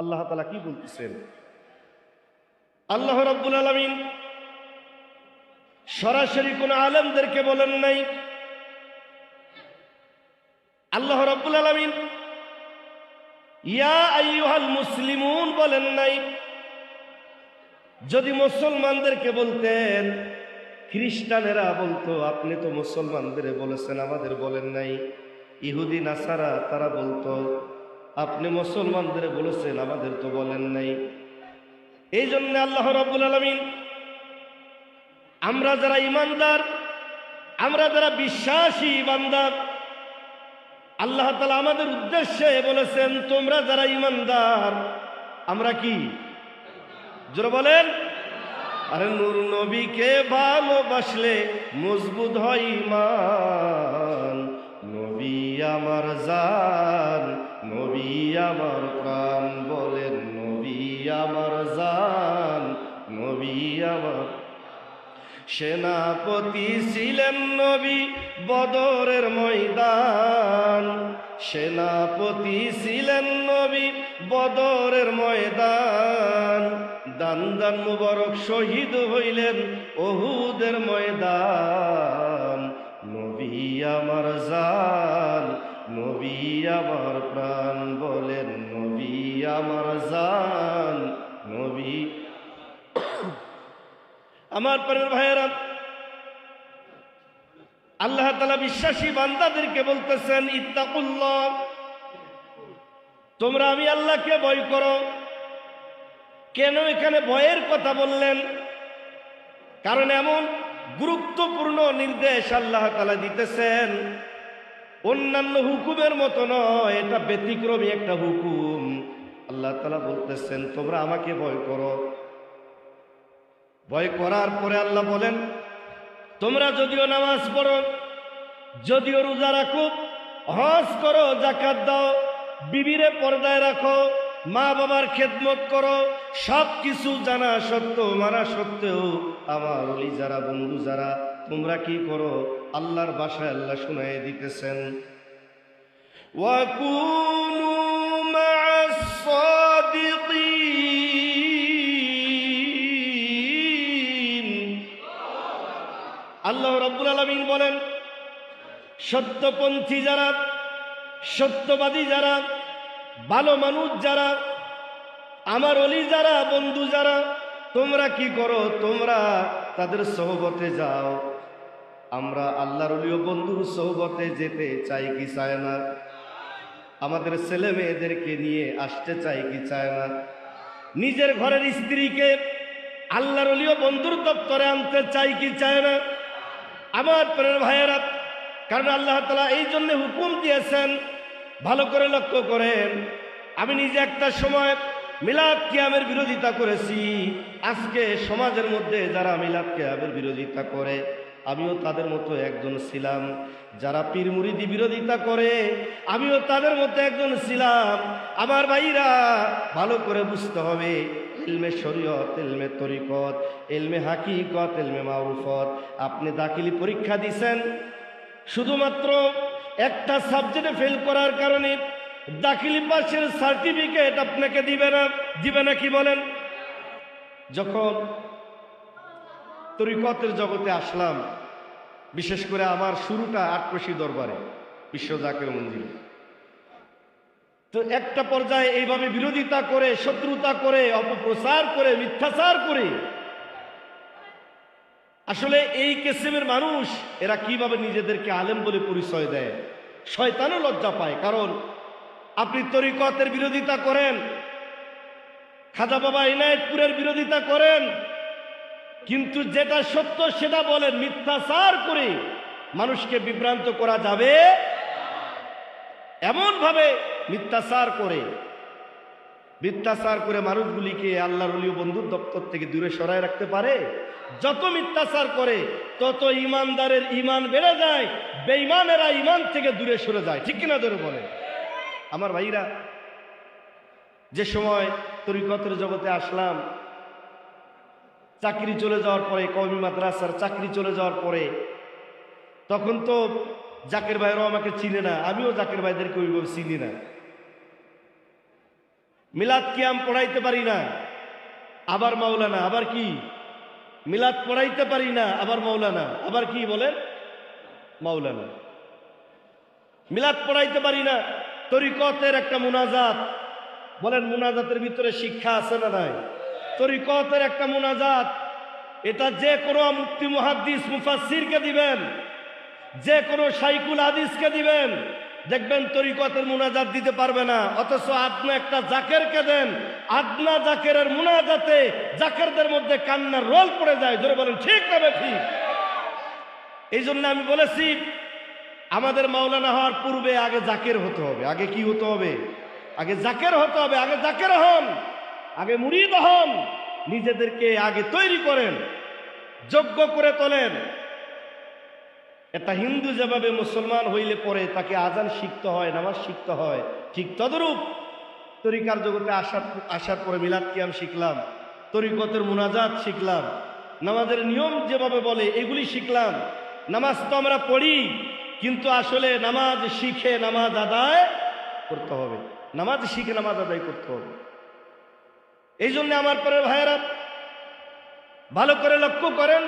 আল্লাহ তালা কি বলতেছেন? আল্লাহ রব্বুল আলমিন সরাসরি কোন আলেমদেরকে বলেন নাই। আল্লাহ রব্বুল আলমিন ইয়া মুসলিমুন বলেন নাই। যদি মুসলমানদেরকে বলতেন, খ্রিস্টানেরা বলতো, আপনি তো মুসলমানদের বলেছেন, আমাদের বলেন নাই। ইহুদি, নাসারা, তারা বলতো আপনি মুসলমানদের বলেছেন, আমাদের তো বলেন নাই। এই জন্য আল্লাহ রব্বুল আলমিন, আমরা যারা ইমানদার, আমরা যারা বিশ্বাসী ইমানদার, আল্লাহ তালা আমাদের উদ্দেশ্যে বলেছেন, তোমরা যারা ইমানদার, আমরা কি? জোরে বলেন। আরে নূর নবীকে ভালোবাসলে মজবুত হয় ইমান। নবী আমার জান নবী আমার প্রাণ বলেন, নবী আমার জান, নবী আমার সেনাপতি ছিলেন নবী বদরের ময়দান। সেনাপতি ছিলেন নবী বদরের ময়দান। দান দান মুবারক শহীদ হইলেন অহুদের ময়দান। নবী আমার জান নবী আমার প্রাণ বলেন, নবী আমার জান, নবী। আমার পরের ভাইয়েরা, আল্লাহ তালা বিশ্বাসী বান্দাদেরকে বলতেছেন, ইত্তাকুল্লাহ। তোমরা আমি আল্লাহকে ভয় করো। কেন এখানে ভয়ের কথা বললেন? কারণ এমন গুরুত্বপূর্ণ নির্দেশ আল্লাহ তালা দিতেছেন। অন্যান্য হুকুমের মতো নয়, এটা ব্যতিক্রমী একটা হুকুম। আল্লাহ তালা বলতেছেন, তোমরা আমাকে ভয় করো। ভয় করার পরে আল্লাহ বলেন, তোমরা যদিও নামাজ পড়ো, যদিও রোজা রাখো, হজ করো জাকাত দাও, বিবিরে পর্দায় রাখো মা বাবার খেদমত করো সব কিছু জানা সত্ত্বেও, মানা সত্ত্বেও আমার যারা, বন্ধু যারা তোমরা কি করো? আল্লাহর বাসায় আল্লাহ শুনাই দিতেছেন। আল্লাহ রব্বুল আলমিন বলেন, সত্যপন্থী যারা, সত্যবাদী যারা, ভালো মানুষ যারা, আমার অলি যারা, বন্ধু যারা, তোমরা কি করো? তোমরা তাদের সহবতে যাও। আমরা আল্লাহর অলি ও বন্ধুর সহবতে যেতে চাই কি চায় না? আমাদের ছেলে মেয়েদেরকে নিয়ে আসতে চাই কি চায় না? নিজের ঘরের স্ত্রীকে আল্লাহর অলি ও বন্ধুর দপ্তরে আনতে চাই কি চায় না? আমার প্রের ভাইয়েরা, কারণ আল্লাহ তালা এই জন্য হুকুম দিয়েছেন, ভালো করে লক্ষ্য করেন, আমি নিজে একটা সময় মিলাদ কিয়ামের বিরোধিতা করেছি, আজকে সমাজের মধ্যে যারা মিলাদ কিয়ামের বিরোধিতা করে আমিও তাদের মতো একজন ছিলাম। যারা পীর মুরিদি বিরোধিতা করে, আমিও তাদের মধ্যে একজন ছিলাম। আমার ভাইরা, ভালো করে বুঝতে হবে, ইলমে শরীয়ত, ইলমে তরিকত, ইলমে হাকিকত, ইলমে মারুফত। আপনি দাখিলি পরীক্ষা দিছেন, শুধুমাত্র একটা সাবজেক্টে ফেল করার কারণে দাখিলি পাশের সার্টিফিকেট আপনাকে দিবে না দিবে না কি বলেন? যখন তরিকতের জগতে আসলাম বিশেষ করে আমার শুরুটা আটকশি দরবারে, বিশ্ব জাকের মন্দিরে তো একটা পর্যায়ে এইভাবে বিরোধিতা করে, শত্রুতা করে, অপপ্রচার করে, মিথ্যাচার করে, আসলে এই কেসেমের মানুষ, এরা কীভাবে নিজেদেরকে আলেম বলে পরিচয় দেয়? শয়তানও লজ্জা পায়, কারণ আপনি তরিকতের বিরোধিতা করেন, খাজা বাবা ইনায়তপুরের বিরোধিতা করেন কিন্তু যেটা সত্য সেটা বলেন মিথ্যাচার করে মানুষকে বিভ্রান্ত করা যাবে এমনভাবে মিথ্যাচার করে মিথ্যাচার করে মানুষগুলিকে আল্লাহর অলি বন্ধুর দপ্তর থেকে দূরে সরায় রাখতে পারে। যত মিথ্যাচার করে, তত ইমানদারের ইমান বেড়ে যায়, বেঈমানেরা ইমান থেকে দূরে সরে যায়। ঠিক কিনা ধরে বলে আমার ভাইরা, যে সময় তরিকতের জগতে আসলাম চাকরি চলে যাওয়ার পরে কমি মাদ্রাসার চাকরি চলে যাওয়ার পরে, তখন তো জাকের ভাইরাও আমাকে চিনে না, আমিও জাকের ভাইদেরকে ওইভাবে চিনি না। মিলাদ কি কিয়াম পড়াইতে পারি না, আবার মাওলানা, আবার কি? মিলাদ পড়াইতে পারি না, আবার মাওলানা, আবার কি বলেন? মাওলানা। মিলাদ পড়াইতে পারি না, তরিকতের একটা মুনাজাত। বলেন মুনাজাতের ভিতরে শিক্ষা আছে না নাই? তরিকতের একটা মোনাজাত। এটা যে কোনো মুক্তি মুহাদ্দিস, মুফাসসিরকে দিবেন। যে কোনো সাইকুল হাদিসকে দিবেন। দেখবেন তরিকতের মোনাজাত দিতে পারবে না। অথচ আপনি একটা জাকেরকে দেন। আদনা জাকেরের মোনাজাতে জাকেরদের মধ্যে কান্নার রোল পড়ে যায়। ধরে বলেন, ঠিক না ঠিক? এই জন্য আমি বলেছি, আমাদের মাওলানা হওয়ার পূর্বে আগে জাকের হতে হবে। আগে কি হতে হবে? আগে জাকের হতে হবে। আগে জাকের হন। আগে মুরিদ হন, নিজেদেরকে আগে তৈরি করেন, যোগ্য করে তোলেন। একটা হিন্দু যেভাবে মুসলমান হইলে পরে তাকে আজান শিখতে হয়, নামাজ শিখতে হয়, ঠিক তদরূপ। তরিকার জগতে আসার আসার পরে মিলাদ কিয়াম শিখলাম, তরিকতের মুনাজাত শিখলাম, নামাজের নিয়ম যেভাবে বলে এগুলি শিখলাম। নামাজ তো আমরা পড়ি, কিন্তু আসলে নামাজ শিখে নামাজ আদায় করতে হবে। নামাজ শিখে নামাজ আদায় করতে হবে। এই জন্য আমার পরে ভাইয়েরা, ভালো করে লক্ষ্য করেন,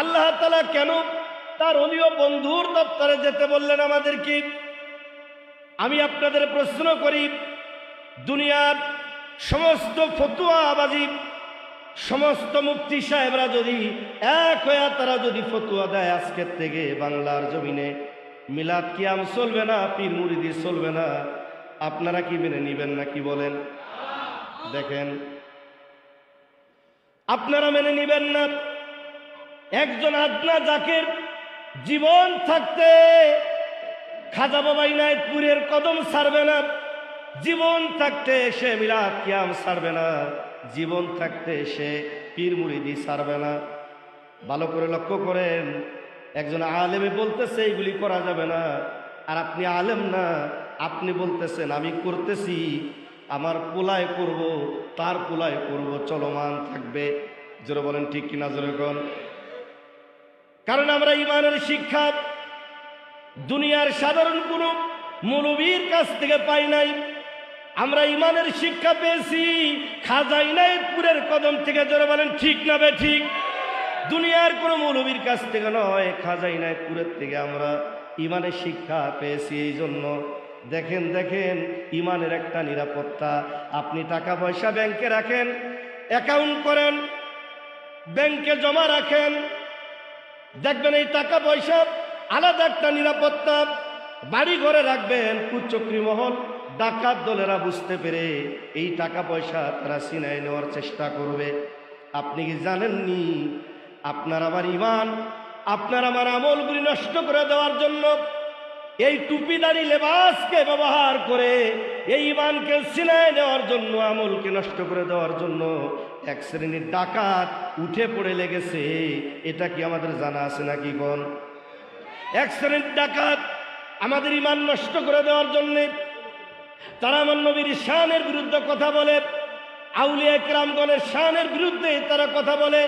আল্লাহ তালা কেন তার অলীয় বন্ধুর দপ্তরে যেতে বললেন আমাদেরকে? আমি আপনাদের প্রশ্ন করি, দুনিয়ার সমস্ত ফতুয়া আবাজি সমস্ত মুক্তি সাহেবরা যদি এক হয়ে তারা যদি ফতুয়া দেয় আজকের থেকে বাংলার জমিনে, মিলাদ কিয়াম চলবে না, পীর মুরিদি চলবে না, আপনারা কি মেনে নিবেন না কি বলেন? দেখেন। আপনারা মেনে নিবেন না। একজন আদনা জাকের জীবন থাকতে খাজা বাবা ইনায়তপুরের কদম ছাড়বে না। জীবন থাকতে সে মিলাদ কিয়াম ছাড়বে না। জীবন থাকতে সে পীর মুরিদি ছাড়বে না। ভালো করে লক্ষ্য করেন, একজন আলেমে বলতেছে এইগুলি করা যাবে না। আর আপনি আলেম না, আপনি বলতেছেন, আমি করতেছি। আমার পোলায় করব তার পোলায় করব চলমান থাকবে। জোরে বলেন ঠিক কিনা জোরে কোন? কারণ আমরা ইমানের শিক্ষা দুনিয়ার সাধারণ কোনো মৌলবীর কাছ থেকে পাই নাই। আমরা ইমানের শিক্ষা পেয়েছি খাজাই নাই পুরের কদম থেকে, জোরে বলেন ঠিক না বে ঠিক? দুনিয়ার কোনো মৌলবীর কাছ থেকে নয় খাজাই নাই পুরের থেকে আমরা ইমানের শিক্ষা পেয়েছি। এই জন্য দেখেন দেখেন, ইমানের একটা নিরাপত্তা। আপনি টাকা পয়সা ব্যাংকে রাখেন, অ্যাকাউন্ট করেন, ব্যাংকে জমা রাখেন, দেখবেন এই টাকা পয়সা আলাদা একটা নিরাপত্তা। বাড়ি ঘরে রাখবেন, কুচক্রি মহল, ডাকাত দলেরা বুঝতে পেরে এই টাকা পয়সা তারা সিনাই নেওয়ার চেষ্টা করবে। আপনি কি জানেননি? আপনার আমার ইমান, আপনার আমার আমলগুলি নষ্ট করে দেওয়ার জন্য এই টুপিদারি লেবাসকে ব্যবহার করে এই ইমানকে সিনায় নেওয়ার জন্য, আমলকে নষ্ট করে দেওয়ার জন্য এক শ্রেণির ডাকাত উঠে পড়ে লেগেছে। এটা কি আমাদের জানা আছে নাকি কোন এক শ্রেণির ডাকাত আমাদের ইমান নষ্ট করে দেওয়ার জন্যে তারা আমার নবীর শানের বিরুদ্ধে কথা বলে আউলিয়া একরামগণের শানের বিরুদ্ধে তারা কথা বলে।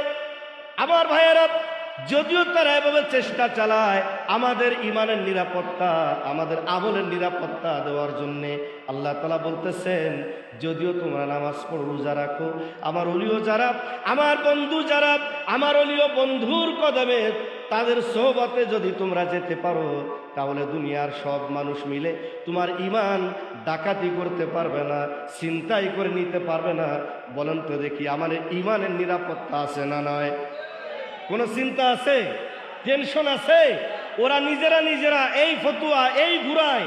আমার ভাইয়েরা যদিও তারা এভাবে চেষ্টা চালায়, আমাদের ইমানের নিরাপত্তা, আমাদের আমলের নিরাপত্তা দেওয়ার জন্যে। আল্লাহ তালা বলতেছেন, যদিও তোমরা নামাজ পড়ো, রোজা রাখো, আমার অলিও যারা, আমার বন্ধু যারা, আমার অলিও বন্ধুর কদমে তাদের সোহবতে যদি তোমরা যেতে পারো, তাহলে দুনিয়ার সব মানুষ মিলে তোমার ইমান ডাকাতি করতে পারবে না চিন্তাই করে নিতে পারবে না। বলেন তো দেখি আমার ইমানের নিরাপত্তা আছে না নয় কোনো চিন্তা আছে? টেনশন আছে? ওরা নিজেরা নিজেরা এই ফতুয়া, এই ঘুরায়।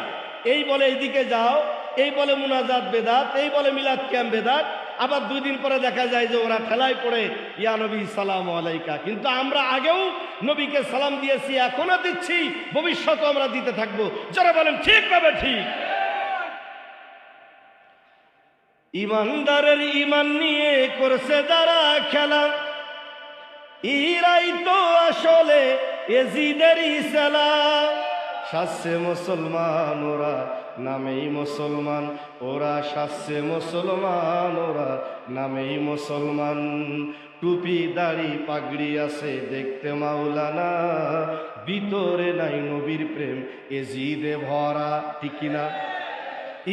এই বলে এইদিকে যাও, এই বলে মুনাজাত বেদাত, এই বলে মিলাদ ক্যাম বেদাত। আবার দুই দিন পরে দেখা যায় যে ওরা ঠেলায় পড়ে, ইয়া নবী, সালাম আলাইকা। কিন্তু আমরা আগেও নবীকে সালাম দিয়েছি এখনও দিচ্ছি ভবিষ্যতে আমরা দিতে থাকব। যারা বলেন, ঠিক পাবে ঠিক। ইমানদারের ইমান নিয়ে করছে যারা খেলা ইরাই তো আসলে এজিদের ইসালা শাসছে মুসলমান ওরা নামেই মুসলমান, ওরা শাসছে মুসলমান, ওরা নামেই মুসলমান। টুপি, দাড়ি, পাগড়ি আছে দেখতে মাওলানা, ভিতরে নাই নবীর প্রেম এজিদে ভরা, ঠিক কিনা?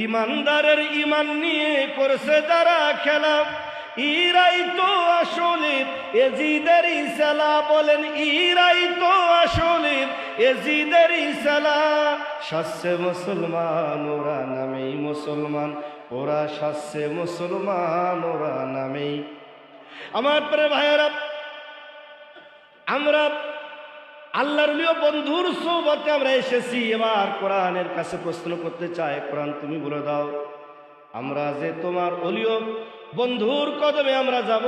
ইমানদারের ইমান নিয়ে করছে যারা খেলা। ইরাই তো আসলে এজিদের ইসালা বলেন, ইরাই তো আসলে এজিদের ইসালা শাস্যে মুসলমান, ওরা নামেই মুসলমান, ওরা শাস্যে মুসলমান, ওরা নামেই। আমার পরে ভাইয়েরা, আমরা আল্লাহর বন্ধুর সৌবতে আমরা এসেছি। এবার কোরআনের কাছে প্রশ্ন করতে চাই। কোরআন তুমি বলে দাও। আমরা যে তোমার অলিও বন্ধুর কদমে আমরা যাব।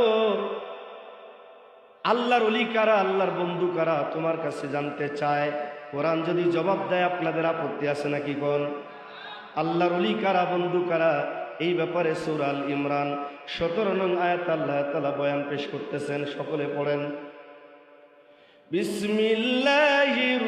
আল্লাহর অলি কারা, আল্লাহর বন্ধু কারা, তোমার কাছে জানতে চায়। কোরআন যদি জবাব দেয়, আপনাদের আপত্তি আছে নাকি কোন? আল্লাহর অলি কারা, বন্ধু কারা, এই ব্যাপারে সুরাল ইমরান সতেরো নং আয়াত আল্লাহ তালা বয়ান পেশ করতেছেন, সকলে পড়েন। বিসমিল্লাহির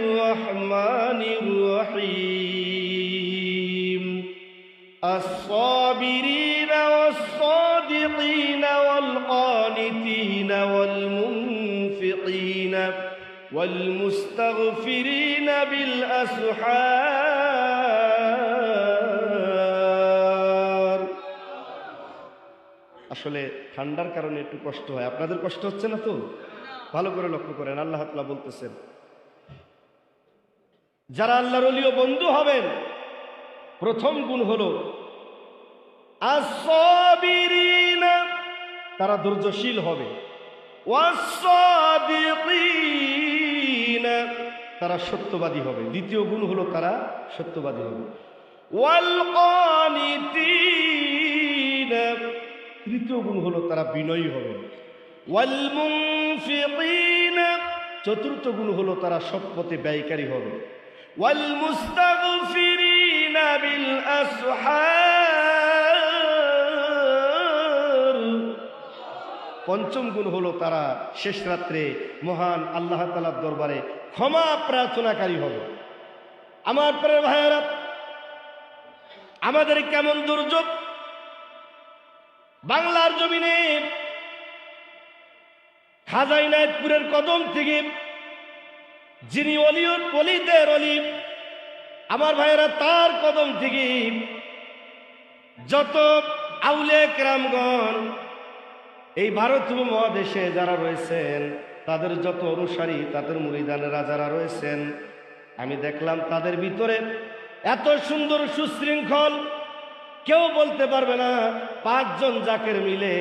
والمستغفرين بالأسحار আসলে ঠান্ডার কারণে একটু কষ্ট হয় আপনাদের কষ্ট হচ্ছে না তো ভালো করে লক্ষ্য করেন আল্লাহ তাআলা বলতেছেন যারা আল্লাহর অলিও বন্ধু হবেন প্রথম গুণ হলো আসাবিরিনা তারা ধৈর্যশীল হবে ওয়াসাদিকিনা তারা সত্যবাদী হবে। দ্বিতীয় গুণ হলো তারা সত্যবাদী হবে। তৃতীয় গুণ হলো তারা বিনয়ী হবে। চতুর্থ গুণ হলো তারা সৎ পথে ব্যয়কারী হবে। পঞ্চম গুণ হলো তারা শেষ রাত্রে মহান আল্লাহ তালার দরবারে ক্ষমা প্রার্থনাকারী হবে। আমার প্রায় ভাইয়েরা, আমাদের কেমন দুর্যোগ? বাংলার জমিনে খাজাই নায়কপুরের কদম থেকে যিনি অলিউড অলিদের অলি, আমার ভাইয়েরা, তার কদম থেকে যত আউলে রামগণ এই ভারত মহাদেশে যারা রয়েছেন তাদের যত অনুসারী, তাদের মুরিদানেরা যারা রয়েছেন, আমি দেখলাম তাদের ভিতরে এত সুন্দর সুশৃঙ্খল, কেউ বলতে পারবে না, পাঁচজন জাকের মিলে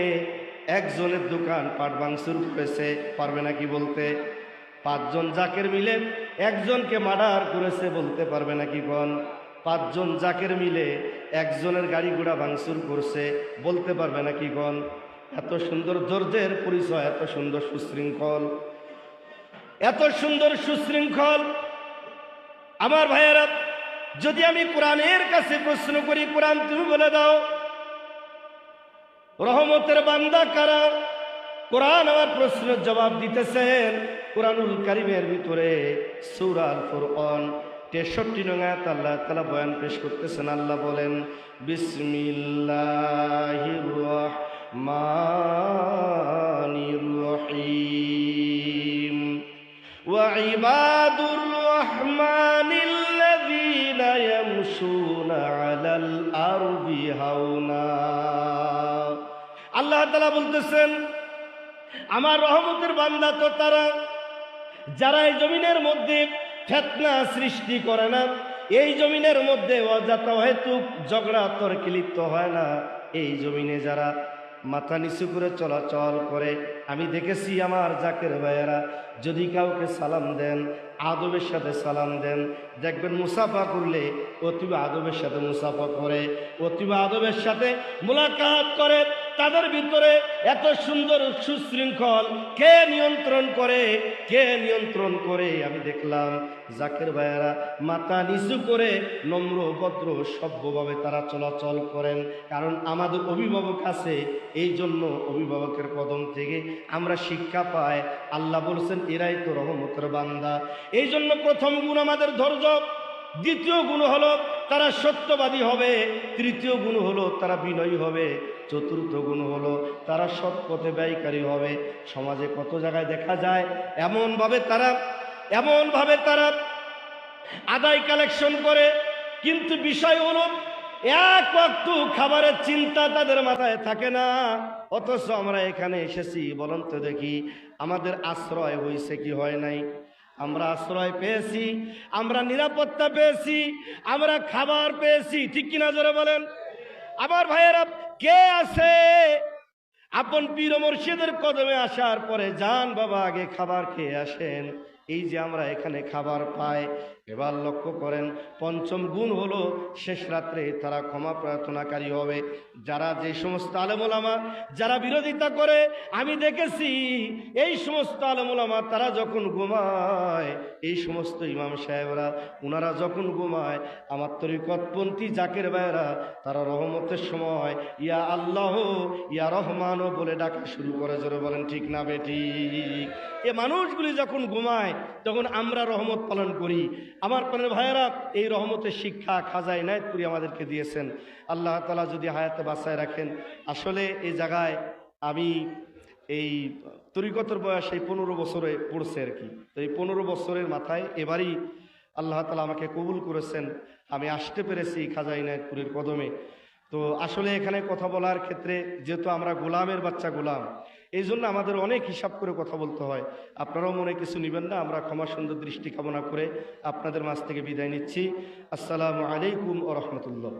একজনের দোকান পাট মাংসুর করেছে, পারবে না কি বলতে? পাঁচজন জাকের মিলে একজনকে মার্ডার করেছে বলতে পারবে না কি কন পাঁচজন জাকের মিলে একজনের গাড়ি ঘোড়া ভাঙচুর করছে বলতে পারবে না কি কন এত সুন্দর ধৈর্যের পরিচয়, এত সুন্দর সুশৃঙ্খল। এত সুন্দর সুশৃঙ্খল। আমার ভাইয়েরা, যদি আমি কোরআনের কাছে প্রশ্ন করি, কোরআন তুমি বলে দাও, রহমতের বান্দা কারা? কোরআন আমার প্রশ্নের জবাব দিতেছেন কোরআনুল কারিমের ভিতরে সৌরাল ফুরকন তেষট্টি নঙাত আল্লাহ তালা বয়ান পেশ করতেছেন। আল্লাহ বলেন, বিসমিল্লাহির রহমানির রহিম وعباد الرحمن الذين يمشون على الأرض هونا আল্লাহ তালা বলতেছেন আমার রহমতের বান্দা তো তারা যারা এই জমিনের মধ্যে ফেতনা সৃষ্টি করে না এই জমিনের মধ্যে অজাত হেতু ঝগড়া তর্কে লিপ্ত হয় না এই জমিনে যারা মাথা নিচু করে চলাচল করে। আমি দেখেছি আমার জাকের ভাইয়েরা, যদি কাউকে সালাম দেন, আদবের সাথে সালাম দেন, দেখবেন মুসাফা করলে অতীব আদবের সাথে মুসাফা করে, অতীব আদবের সাথে মোলাকাত করে। তাদের ভিতরে এত সুন্দর সুশৃঙ্খল, কে নিয়ন্ত্রণ করে, কে নিয়ন্ত্রণ করে আমি দেখলাম। জাকের ভাইয়েরা মাথা নিচু করে নম্র ভদ্র সভ্যভাবে তারা চলাচল করেন। কারণ আমাদের অভিভাবক আছে এই জন্য অভিভাবকের কদম থেকে আমরা শিক্ষা পাই। আল্লাহ বলছেন, এরাই তো রহমতের বান্দা। এই জন্য প্রথম গুণ আমাদের ধৈর্য। দ্বিতীয় গুণ হলো তারা সত্যবাদী হবে, তৃতীয় গুণ হলো তারা বিনয়ী হবে, চতুর্থ গুণ হলো তারা সৎ পথে ব্যয়কারী হবে। সমাজে কত জায়গায় দেখা যায়, এমনভাবে তারা এমনভাবে তারা আদায় কালেকশন করে, কিন্তু বিষয় হলো এক ওয়াক্ত খাবারের চিন্তা তাদের মাথায় থাকে না। অথচ আমরা এখানে এসেছি, বলুন তো দেখি, আমাদের আশ্রয় হয়েছে কি হয় নাই? আমরা আশ্রয় পেয়েছি, আমরা নিরাপত্তা পেয়েছি, আমরা খাবার পেয়েছি। ঠিক কিনা জোরে বলেন? আমার ভাইয়েরা, কে আছে? আপন পীর মুর্শিদের কদমে আসার পরে যান বাবা, আগে খাবার খেয়ে আসেন। এই যে আমরা এখানে খাবার পাই এবার লক্ষ্য করেন, পঞ্চম গুণ হলো শেষ রাত্রে তারা ক্ষমা প্রার্থনাকারী হবে। যারা যে সমস্ত আলমোলামা, যারা বিরোধিতা করে, আমি দেখেছি এই সমস্ত আলমোলামা তারা যখন ঘুমায়, এই সমস্ত ইমাম সাহেবরা ওনারা যখন ঘুমায়, আমার তরিকতপন্থী জাকের ভাইয়েরা, তারা রহমতের সময়, ইয়া আল্লাহ, ইয়া রহমানও বলে ডাকা শুরু করে, জোরে বলেন, ঠিক না বেটি এ মানুষগুলি যখন ঘুমায়, তখন আমরা রহমত পালন করি। আমার প্রাণের ভাইয়েরা, এই রহমতের শিক্ষা খাজা ইনায়তপুরি আমাদেরকে দিয়েছেন। আল্লাহ তালা যদি হায়াতে বাঁচায় রাখেন। আসলে এই জায়গায় আমি এই তরিকতর বয়স এই পনেরো বছরে পড়ছে আর কি। তো এই পনেরো বছরের মাথায় এবারই আল্লাহ তালা আমাকে কবুল করেছেন। আমি আসতে পেরেছি খাজা ইনায়তপুরের কদমে। তো আসলে এখানে কথা বলার ক্ষেত্রে যেহেতু আমরা গোলামের বাচ্চা গোলাম এই জন্য আমাদের অনেক হিসাব করে কথা বলতে হয়। আপনারাও মনে কিছু নেবেন না, আমরা ক্ষমা সুন্দর দৃষ্টি কামনা করে আপনাদের মাছ থেকে বিদায় নিচ্ছি। আসসালামু আলাইকুম ও রহমতুল্লাহ।